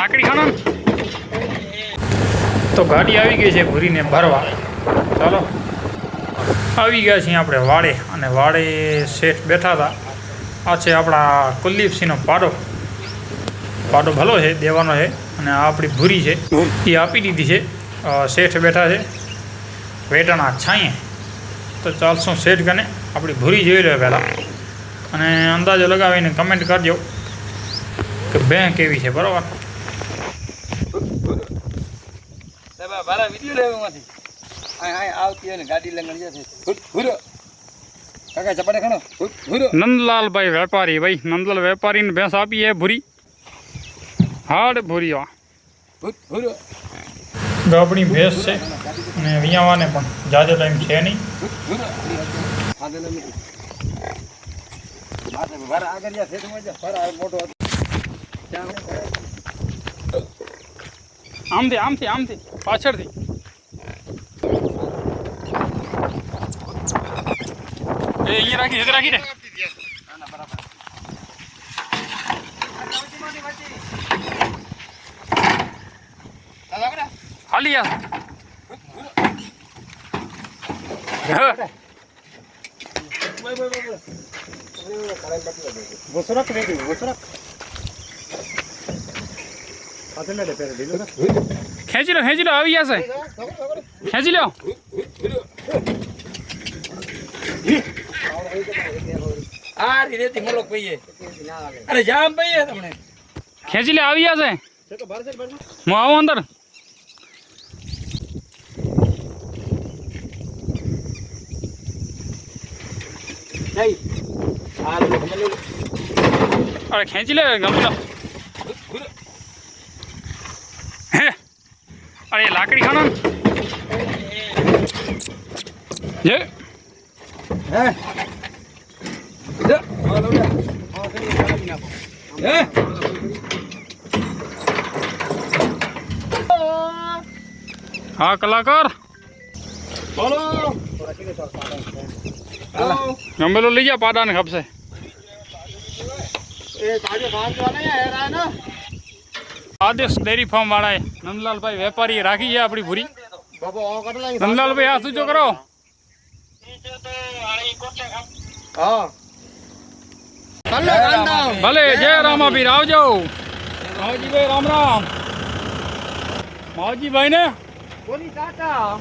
લાકડી ખાનો તો ગાડી આવી ગઈ છે ભૂરીને ભરવા. ચાલો. આવી ગયા છીએ આપણે વાડે. અને વાડે શેઠ બેઠા હતા. આ છે આપણા કુલદીપસિંહનો પાડો. પાડો ભલો છે, દેવાનો છે. અને આ આપણી ભૂરી છે. એ આપી દીધી છે. શેઠ બેઠા છે. વેટાણા છાંયે. તો ચાલશું શેઠ ગને આપણી ભૂરી જોઈ રહ્યો પહેલાં. અને અંદાજો લગાવીને કમેન્ટ કરજો કે બે કેવી છે, બરાબર? સાહેબ આ મારા વીડિયો લેવામાંથી આ આ આવતી ને ગાડી લંગણ જશે હુટ હુરો. કાકા ચપાટે ખણો? હુટ હુરો. નંદલાલભાઈ વેપારી ભાઈ નંદલાલ વેપારીને ભેંસ આપી છે ભૂરી. હાડ ભૂરી આ. હુરો. ગાબડી ભેંસ છે અને વિયાવાને પણ. જાજો ટાઈમ છે નહીં. આગળ જા ફરા મોટો આમથી આમથી આમથી પાછળથી એ અહીંયા રાખી એક રાખી દે હાલી યાર હા. ઘોસરક રેડી ઘોસરક ખેંચી લો ખેંચી લો આવી જશે ખેંચી લો. આ અરે જામ પઈએ તમને. ખેંચી લે આવી જશે હું આવું અંદર. અરે ખેંચી લે ગમી લો અરે એ લાકડી ખાનો ને જે હે જા આ લો હે હા કલાકાર બોલો હાલો ગમેલો લઈ જા પાડાને ખપશે એ આદેશ ડેરી ફાર્મ વાળાએ નંદલાલભાઈ વેપારી રાખી છે આપણી ભૂરી. નંદલાલભાઈ આ શું જો કરો? ભલે જય રામાભીર આવજો. માવજીભાઈ રામ રામ. માવજીભાઈ ને બોલી કાકા